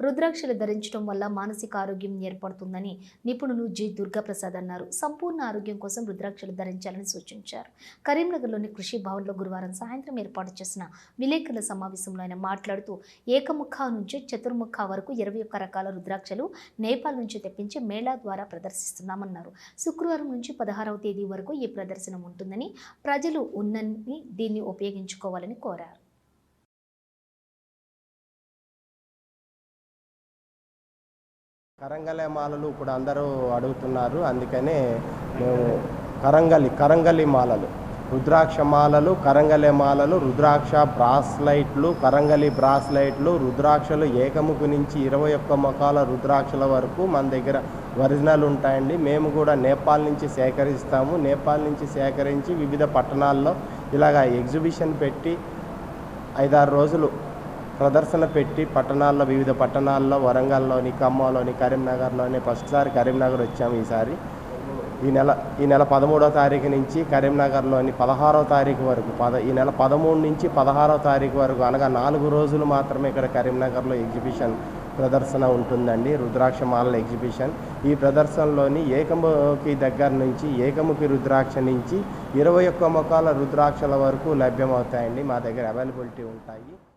రుద్రాక్షలు ధరించడం వల్ల మానసిక ఆరోగ్యం ఏర్పడుతుందని నిపుణులు జి. దుర్గాప్రసాద్ అన్నారు. సంపూర్ణ ఆరోగ్యం కోసం రుద్రాక్షలు ధరించాలని సూచించారు. కరీంనగర్లోని కృషి భవన్లో గురువారం సాయంత్రం ఏర్పాటు చేసిన విలేకరుల సమావేశంలో ఆయన మాట్లాడుతూ ఏకముఖ నుంచి చతుర్ముఖ వరకు ఇరవై ఒక్క రకాల రుద్రాక్షలు నేపాల్ నుంచి తెప్పించి మేళా ద్వారా ప్రదర్శిస్తున్నామన్నారు. శుక్రవారం నుంచి పదహారవ తేదీ వరకు ఈ ప్రదర్శన ఉంటుందని ప్రజలు ఉన్నన్ని దీన్ని ఉపయోగించుకోవాలని కోరారు. కరంగలి మాలలు ఇప్పుడు అందరూ అడుగుతున్నారు. అందుకనే మేము కరంగలి కరంగలి మాలలు రుద్రాక్ష మాలలు కరంగలి మాలలు రుద్రాక్ష బ్రాస్లైట్లు కరంగలి బ్రాస్లైట్లు రుద్రాక్షలు ఏకముఖి నుంచి ఇరవై ఒక్క మొఖాల రుద్రాక్షల వరకు మన దగ్గర ఒరిజినల్ ఉంటాయండి. మేము కూడా నేపాల్ నుంచి సేకరిస్తాము. నేపాల్ నుంచి సేకరించి వివిధ పట్టణాల్లో ఇలాగ ఎగ్జిబిషన్ పెట్టి ఐదారు రోజులు ప్రదర్శన పెట్టి పట్టణాల్లో వివిధ పట్టణాల్లో వరంగల్లోని ఖమ్మంలోని కరీంనగర్లోని ఫస్ట్ సారి కరీంనగర్ వచ్చాము ఈసారి. ఈ నెల ఈ నెల పదమూడో తారీఖు నుంచి కరీంనగర్లోని పదహారో తారీఖు వరకు పద ఈ నెల పదమూడు నుంచి పదహారో తారీఖు వరకు అనగా నాలుగు రోజులు మాత్రమే ఇక్కడ కరీంనగర్లో ఎగ్జిబిషన్ ప్రదర్శన ఉంటుందండి రుద్రాక్ష మాలల ఎగ్జిబిషన్. ఈ ప్రదర్శనలోని ఏకముఖి దగ్గర నుంచి ఏకముఖి రుద్రాక్ష నుంచి ఇరవై ఒక్క ముఖాల రుద్రాక్షల వరకు లభ్యమవుతాయండి మా దగ్గర అవైలబిలిటీ ఉంటాయి.